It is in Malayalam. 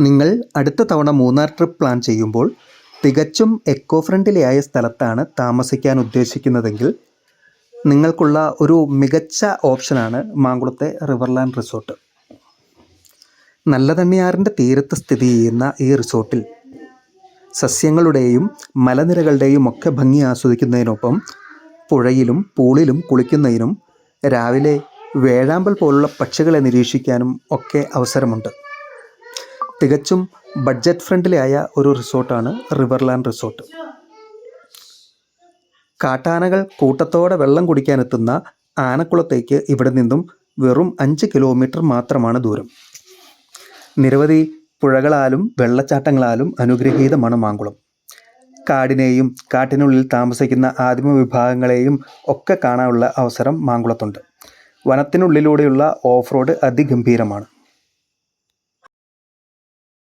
നിങ്ങൾ അടുത്ത തവണ മൂന്നാർ ട്രിപ്പ് പ്ലാൻ ചെയ്യുമ്പോൾ തികച്ചും എക്കോ ഫ്രണ്ട്ലി ആയ സ്ഥലത്താണ് താമസിക്കാൻ ഉദ്ദേശിക്കുന്നതെങ്കിൽ നിങ്ങൾക്കുള്ള ഒരു മികച്ച ഓപ്ഷനാണ് മാങ്കുളത്തെ റിവർലാൻഡ് റിസോർട്ട്. നല്ലതണ്ണിയാറിന്റെ തീരത്ത് സ്ഥിതി ചെയ്യുന്ന ഈ റിസോർട്ടിൽ സസ്യങ്ങളുടെയും മലനിരകളുടെയും ഒക്കെ ഭംഗി ആസ്വദിക്കുന്നതിനൊപ്പം പുഴയിലും പൂളിലും കുളിക്കുന്നതിനും രാവിലെ വേഴാമ്പൽ പോലുള്ള പക്ഷികളെ നിരീക്ഷിക്കാനും ഒക്കെ അവസരമുണ്ട്. തികച്ചും ബഡ്ജറ്റ് ഫ്രണ്ട്ലി ആയ ഒരു റിസോർട്ടാണ് റിവർലാൻഡ് റിസോർട്ട്. കാട്ടാനകൾ കൂട്ടത്തോടെ വെള്ളം കുടിക്കാനെത്തുന്ന ആനക്കുളത്തേക്ക് ഇവിടെ നിന്നും വെറും അഞ്ച് കിലോമീറ്റർ മാത്രമാണ് ദൂരം. നിരവധി പുഴകളാലും വെള്ളച്ചാട്ടങ്ങളാലും അനുഗ്രഹീതമാണ് മാങ്കുളം. കാടിനെയും കാട്ടിനുള്ളിൽ താമസിക്കുന്ന ആദിമ വിഭാഗങ്ങളെയും ഒക്കെ കാണാനുള്ള അവസരം മാങ്കുളത്തുണ്ട്. വനത്തിനുള്ളിലൂടെയുള്ള ഓഫ് റോഡ് അതിഗംഭീരമാണ്.